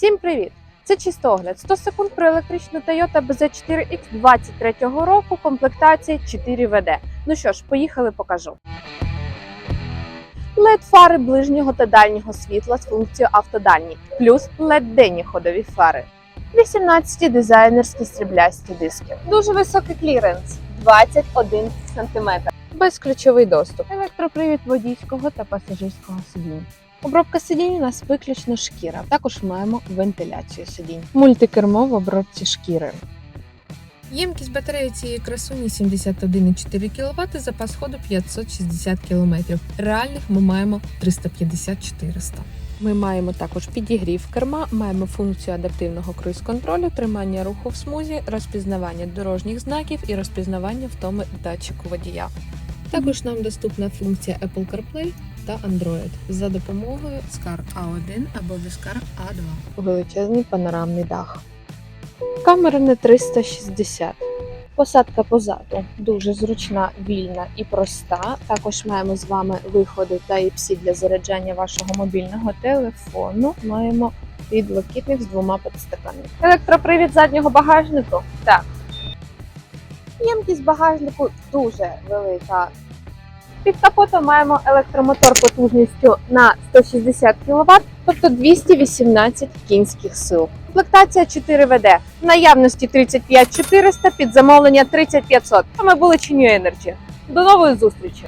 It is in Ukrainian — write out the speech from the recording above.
Всім привіт! Це чистогляд. 100 секунд про електричну Toyota BZ4X 23-го року, комплектація 4WD. Ну що ж, поїхали, покажу. led фари ближнього та дальнього світла з функцією автодальній, плюс led денні ходові фари. 18 дизайнерські сріблясті диски. Дуже високий кліренс 21 см. Безключовий доступ. Електропривід водійського та пасажирського сидінь. Обробка сидінь у нас виключно шкіра. Також маємо вентиляцію сидінь. Мультикермо в обробці шкіри. Ємкість батареї цієї красуні 71,4 кВт, запас ходу 560 км. Реальних ми маємо 350-400. Ми маємо також підігрів керма, маємо функцію адаптивного круїз-контролю, тримання руху в смузі, розпізнавання дорожніх знаків і розпізнавання втоми датчику водія. Також нам доступна функція Apple CarPlay та Android за допомогою SCAR A1 або Viscar A2. Величезний панорамний дах. Камера на 360. Посадка позаду дуже зручна, вільна і проста. Також маємо з вами виходи Type-C для заряджання вашого мобільного телефону. Маємо підлокітник з двома підстаканами. Електропривід заднього багажнику. Так. Ємкість багажнику дуже велика. Під капотом маємо електромотор потужністю на 160 кВт, тобто 218 кінських сил. Комплектація 4 ВД. В наявності 35400, під замовлення 30500. А ми були Чиню Energy. До нової зустрічі!